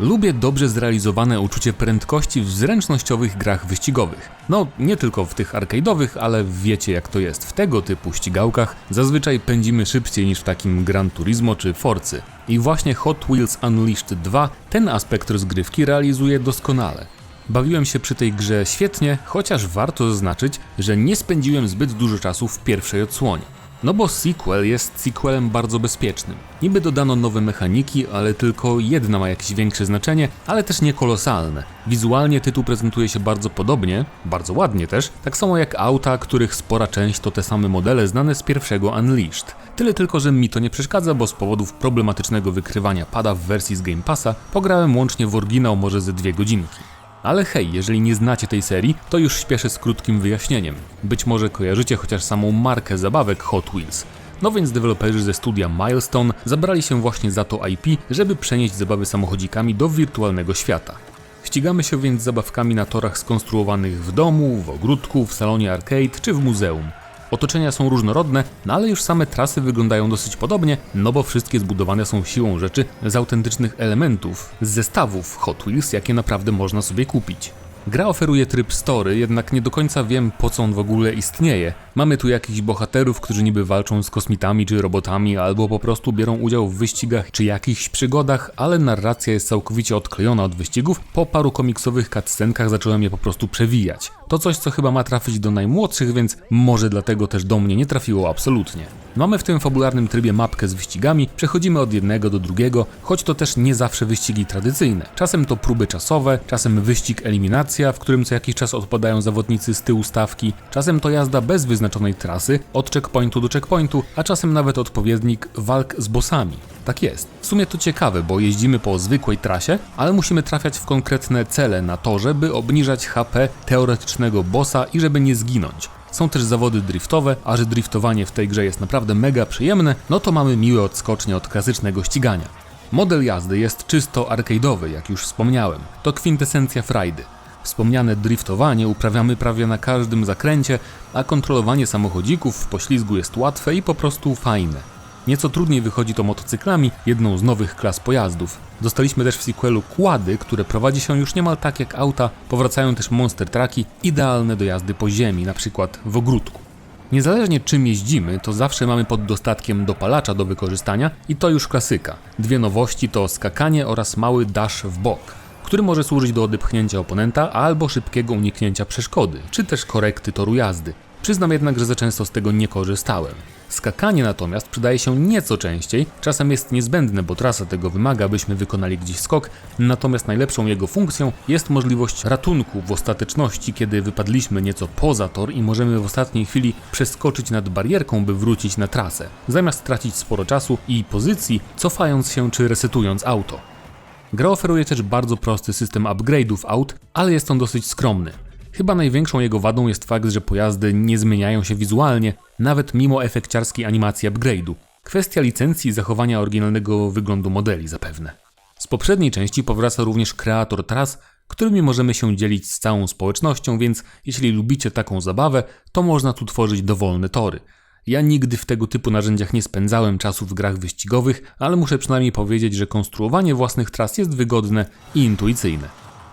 Lubię dobrze zrealizowane uczucie prędkości w zręcznościowych grach wyścigowych. No, nie tylko w tych arcade'owych, ale wiecie jak to jest. W tego typu ścigałkach zazwyczaj pędzimy szybciej niż w takim Gran Turismo czy Forcy. I właśnie Hot Wheels Unleashed 2 ten aspekt rozgrywki realizuje doskonale. Bawiłem się przy tej grze świetnie, chociaż warto zaznaczyć, że nie spędziłem zbyt dużo czasu w pierwszej odsłonie. No bo sequel jest sequelem bardzo bezpiecznym. Niby dodano nowe mechaniki, ale tylko jedna ma jakieś większe znaczenie, ale też nie kolosalne. Wizualnie tytuł prezentuje się bardzo podobnie, bardzo ładnie też, tak samo jak auta, których spora część to te same modele znane z pierwszego Unleashed. Tyle tylko, że mi to nie przeszkadza, bo z powodów problematycznego wykrywania pada w wersji z Game Passa pograłem łącznie w oryginał może ze dwie godzinki. Ale hej, jeżeli nie znacie tej serii, to już śpieszę z krótkim wyjaśnieniem. Być może kojarzycie chociaż samą markę zabawek Hot Wheels. No więc deweloperzy ze studia Milestone zabrali się właśnie za to IP, żeby przenieść zabawy samochodzikami do wirtualnego świata. Ścigamy się więc zabawkami na torach skonstruowanych w domu, w ogródku, w salonie arcade czy w muzeum. Otoczenia są różnorodne, no ale już same trasy wyglądają dosyć podobnie, no bo wszystkie zbudowane są siłą rzeczy z autentycznych elementów, z zestawów Hot Wheels, jakie naprawdę można sobie kupić. Gra oferuje tryb story, jednak nie do końca wiem po co on w ogóle istnieje. Mamy tu jakichś bohaterów, którzy niby walczą z kosmitami czy robotami, albo po prostu biorą udział w wyścigach czy jakichś przygodach, ale narracja jest całkowicie odklejona od wyścigów. Po paru komiksowych cutscenkach zacząłem je po prostu przewijać. To coś, co chyba ma trafić do najmłodszych, więc może dlatego też do mnie nie trafiło absolutnie. Mamy w tym fabularnym trybie mapkę z wyścigami, przechodzimy od jednego do drugiego, choć to też nie zawsze wyścigi tradycyjne. Czasem to próby czasowe, czasem wyścig eliminacja, w którym co jakiś czas odpadają zawodnicy z tyłu stawki, czasem to jazda bez wyznaczonej trasy, od checkpointu do checkpointu, a czasem nawet odpowiednik walk z bossami. Tak jest. W sumie to ciekawe, bo jeździmy po zwykłej trasie, ale musimy trafiać w konkretne cele na torze, by obniżać HP teoretycznego bossa i żeby nie zginąć. Są też zawody driftowe, a że driftowanie w tej grze jest naprawdę mega przyjemne, no to mamy miłe odskocznie od klasycznego ścigania. Model jazdy jest czysto arcade'owy, jak już wspomniałem. To kwintesencja frajdy. Wspomniane driftowanie uprawiamy prawie na każdym zakręcie, a kontrolowanie samochodzików w poślizgu jest łatwe i po prostu fajne. Nieco trudniej wychodzi to motocyklami, jedną z nowych klas pojazdów. Dostaliśmy też w sequelu kłady, które prowadzi się już niemal tak jak auta, powracają też monster trucki, idealne do jazdy po ziemi, przykład w ogródku. Niezależnie czym jeździmy, to zawsze mamy pod dostatkiem dopalacza do wykorzystania i to już klasyka. Dwie nowości to skakanie oraz mały dash w bok, który może służyć do odepchnięcia oponenta albo szybkiego uniknięcia przeszkody, czy też korekty toru jazdy. Przyznam jednak, że za często z tego nie korzystałem. Skakanie natomiast przydaje się nieco częściej, czasem jest niezbędne, bo trasa tego wymaga, byśmy wykonali gdzieś skok, natomiast najlepszą jego funkcją jest możliwość ratunku w ostateczności, kiedy wypadliśmy nieco poza tor i możemy w ostatniej chwili przeskoczyć nad barierką, by wrócić na trasę, zamiast tracić sporo czasu i pozycji, cofając się czy resetując auto. Gra oferuje też bardzo prosty system upgrade'ów aut, ale jest on dosyć skromny. Chyba największą jego wadą jest fakt, że pojazdy nie zmieniają się wizualnie, nawet mimo efekciarskiej animacji upgrade'u. Kwestia licencji i zachowania oryginalnego wyglądu modeli zapewne. Z poprzedniej części powraca również kreator tras, którymi możemy się dzielić z całą społecznością, więc jeśli lubicie taką zabawę, to można tu tworzyć dowolne tory. Ja nigdy w tego typu narzędziach nie spędzałem czasu w grach wyścigowych, ale muszę przynajmniej powiedzieć, że konstruowanie własnych tras jest wygodne i intuicyjne.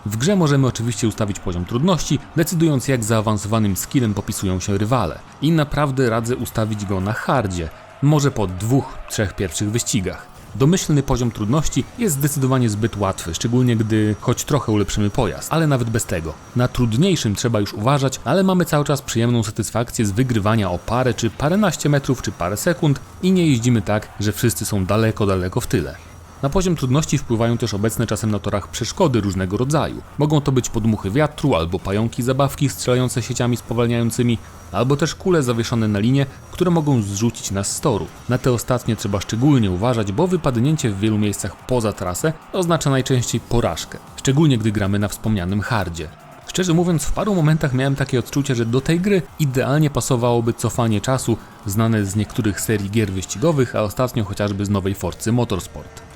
W grze możemy oczywiście ustawić poziom trudności, decydując jak zaawansowanym skillem popisują się rywale. I naprawdę radzę ustawić go na hardzie, może po dwóch, trzech pierwszych wyścigach. Domyślny poziom trudności jest zdecydowanie zbyt łatwy, szczególnie gdy choć trochę ulepszymy pojazd, ale nawet bez tego. Na trudniejszym trzeba już uważać, ale mamy cały czas przyjemną satysfakcję z wygrywania o parę czy paręnaście metrów czy parę sekund i nie jeździmy tak, że wszyscy są daleko, daleko w tyle. Na poziom trudności wpływają też obecne czasem na torach przeszkody różnego rodzaju. Mogą to być podmuchy wiatru, albo pająki zabawki strzelające sieciami spowalniającymi, albo też kule zawieszone na linie, które mogą zrzucić nas z toru. Na te ostatnie trzeba szczególnie uważać, bo wypadnięcie w wielu miejscach poza trasę oznacza najczęściej porażkę, szczególnie gdy gramy na wspomnianym hardzie. Szczerze mówiąc, w paru momentach miałem takie odczucie, że do tej gry idealnie pasowałoby cofanie czasu, znane z niektórych serii gier wyścigowych, a ostatnio chociażby z nowej Forcy Motorsport.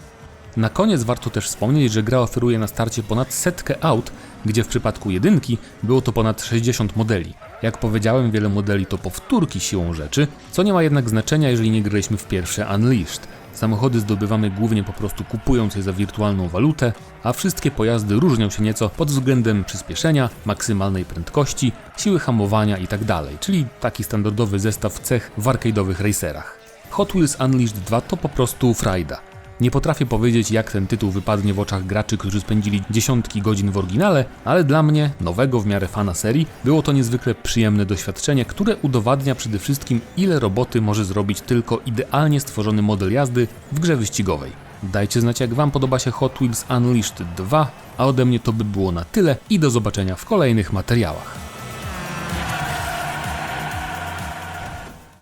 Na koniec warto też wspomnieć, że gra oferuje na starcie ponad setkę aut, gdzie w przypadku jedynki było to ponad 60 modeli. Jak powiedziałem, wiele modeli to powtórki siłą rzeczy, co nie ma jednak znaczenia, jeżeli nie graliśmy w pierwsze Unleashed. Samochody zdobywamy głównie po prostu kupując je za wirtualną walutę, a wszystkie pojazdy różnią się nieco pod względem przyspieszenia, maksymalnej prędkości, siły hamowania itd., czyli taki standardowy zestaw cech w arcade'owych racerach. Hot Wheels Unleashed 2 to po prostu frajda. Nie potrafię powiedzieć, jak ten tytuł wypadnie w oczach graczy, którzy spędzili dziesiątki godzin w oryginale, ale dla mnie, nowego w miarę fana serii, było to niezwykle przyjemne doświadczenie, które udowadnia przede wszystkim, ile roboty może zrobić tylko idealnie stworzony model jazdy w grze wyścigowej. Dajcie znać, jak Wam podoba się Hot Wheels Unleashed 2, a ode mnie to by było na tyle i do zobaczenia w kolejnych materiałach.